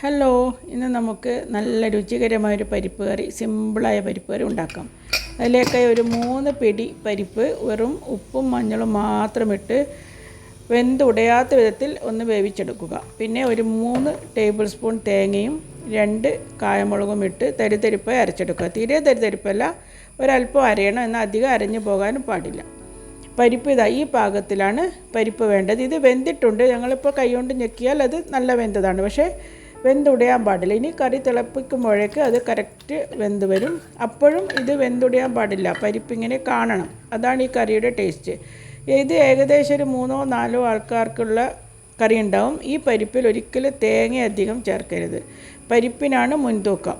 Hello ഇന്ന് നമുക്ക് നല്ല രുചികരമായൊരു പരിപ്പ് കറി സിമ്പിളായ പരിപ്പ് കറി ഉണ്ടാക്കാം. അതിലേക്ക് ഒരു മൂന്ന് പിടി പരിപ്പ് വെറും ഉപ്പും മഞ്ഞളും മാത്രമിട്ട് വെന്തുടയാത്ത വിധത്തിൽ ഒന്ന് വേവിച്ചെടുക്കുക. പിന്നെ ഒരു മൂന്ന് ടേബിൾ സ്പൂൺ തേങ്ങയും രണ്ട് കായമുളകും ഇട്ട് തരിതരിപ്പായി അരച്ചെടുക്കുക. തീരെ തരിതരിപ്പല്ല ഒരല്പം അരയണം എന്നാൽ അധികം അരഞ്ഞു പോകാനും പാടില്ല. പരിപ്പ് ഇതാ ഈ പാകത്തിലാണ് പരിപ്പ് വേണ്ടത്. ഇത് വെന്തിട്ടുണ്ട്. ഞങ്ങളിപ്പോൾ കൈകൊണ്ട് ഞെക്കിയാൽ അത് നല്ല വെന്തതാണ്. പക്ഷേ വെന്തുടയാൻ പാടില്ല. ഇനി കറി തിളപ്പിക്കുമ്പോഴേക്ക് അത് കറക്റ്റ് വെന്ത് വരും. അപ്പോഴും ഇത് വെന്തുടയാൻ പാടില്ല. പരിപ്പിങ്ങനെ കാണണം. അതാണ് ഈ കറിയുടെ ടേസ്റ്റ് ഇത് ഏകദേശം ഒരു മൂന്നോ നാലോ ആൾക്കാർക്കുള്ള കറി ഉണ്ടാവും. ഈ പരിപ്പിൽ ഒരിക്കലും തേങ്ങ അധികം ചേർക്കരുത്. പരിപ്പിനാണ് മുൻതൂക്കം.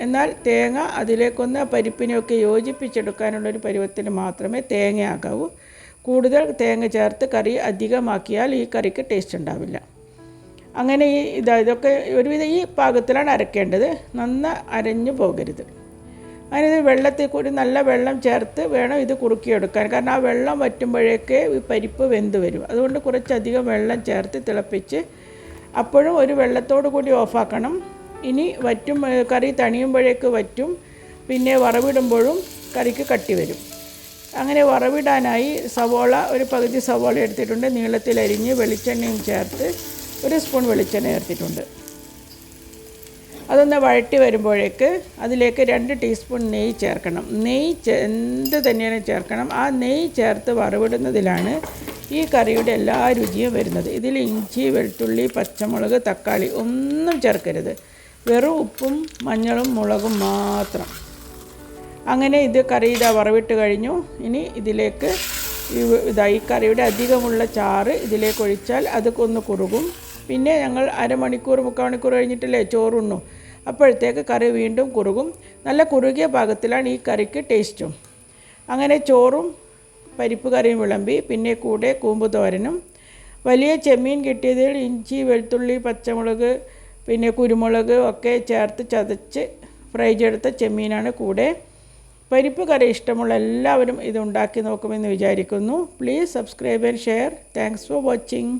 എന്നാൽ തേങ്ങ അതിലേക്കൊന്ന് പരിപ്പിനെയൊക്കെ യോജിപ്പിച്ചെടുക്കാനുള്ളൊരു പരുവത്തിന് മാത്രമേ തേങ്ങയാകാവൂ. കൂടുതൽ തേങ്ങ ചേർത്ത് കറി അധികമാക്കിയാൽ ഈ കറിക്ക് ടേസ്റ്റ് ഉണ്ടാവില്ല. അങ്ങനെ ഈ ഇതാ ഇതൊക്കെ ഒരുവിധം ഈ പാകത്തിലാണ് അരക്കേണ്ടത്. നന്ന അരഞ്ഞു പോകരുത്. അതിനത് വെള്ളത്തിൽ കൂടി നല്ല വെള്ളം ചേർത്ത് വേണം ഇത് കുറുക്കിയെടുക്കാൻ. കാരണം ആ വെള്ളം വറ്റുമ്പോഴേക്ക് ഈ പരിപ്പ് വെന്ത് വരും. അതുകൊണ്ട് കുറച്ചധികം വെള്ളം ചേർത്ത് തിളപ്പിച്ച് അപ്പോഴും ഒരു വെള്ളത്തോട് കൂടി ഓഫാക്കണം. ഇനി വറ്റും കറി തണിയുമ്പോഴേക്ക് വറ്റും. പിന്നെ വറവിടുമ്പോഴും കറിക്ക് കട്ടി വരും. അങ്ങനെ വറവിടാനായി സവോള ഒരു പകുതി സവോള എടുത്തിട്ടുണ്ട്. നീളത്തിൽ അരിഞ്ഞ് വെളിച്ചെണ്ണയും ചേർത്ത് ഒരു സ്പൂൺ വെളിച്ചെണ്ണ ചേർത്തിട്ടുണ്ട്. അതൊന്ന് വഴറ്റി വരുമ്പോഴേക്ക് അതിലേക്ക് രണ്ട് ടീസ്പൂൺ നെയ്യ് ചേർക്കണം. നെയ്യ് എന്ത് തന്നെയാണ് ചേർക്കണം. ആ നെയ്യ് ചേർത്ത് വറവിടുന്നതിലാണ് ഈ കറിയുടെ എല്ലാ രുചിയും വരുന്നത്. ഇതിൽ ഇഞ്ചി വെളുത്തുള്ളി പച്ചമുളക് തക്കാളി ഒന്നും ചേർക്കരുത്. വെറും ഉപ്പും മഞ്ഞളും മുളകും മാത്രം. അങ്ങനെ ഇത് കറി ഇതാ വറവിട്ട് കഴിഞ്ഞു. ഇനി ഇതിലേക്ക് ഇതാ ഈ കറിയുടെ അധികമുള്ള ചാറ് ഇതിലേക്ക് ഒഴിച്ചാൽ അത് ഒന്ന് കുറുകും. പിന്നെ ഞങ്ങൾ അരമണിക്കൂർ മുക്കാൽ മണിക്കൂർ കഴിഞ്ഞിട്ടല്ലേ ചോറുണ്ണു. അപ്പോഴത്തേക്ക് കറി വീണ്ടും കുറുകും. നല്ല കുറുകിയ പാകത്തിലാണ് ഈ കറിക്ക് ടേസ്റ്റും. അങ്ങനെ ചോറും പരിപ്പ് കറിയും വിളമ്പി പിന്നെ കൂടെ കൂമ്പ് തോരനും. വലിയ ചെമ്മീൻ കിട്ടിയതിൽ ഇഞ്ചി വെളുത്തുള്ളി പച്ചമുളക് പിന്നെ കുരുമുളക് ഒക്കെ ചേർത്ത് ചതച്ച് ഫ്രൈ ചെയ്തെടുത്ത ചെമ്മീനാണ് കൂടെ. പരിപ്പ് കറി ഇഷ്ടമുള്ള എല്ലാവരും ഇത് ഉണ്ടാക്കി നോക്കുമെന്ന് വിചാരിക്കുന്നു. Please subscribe and share thanks for watching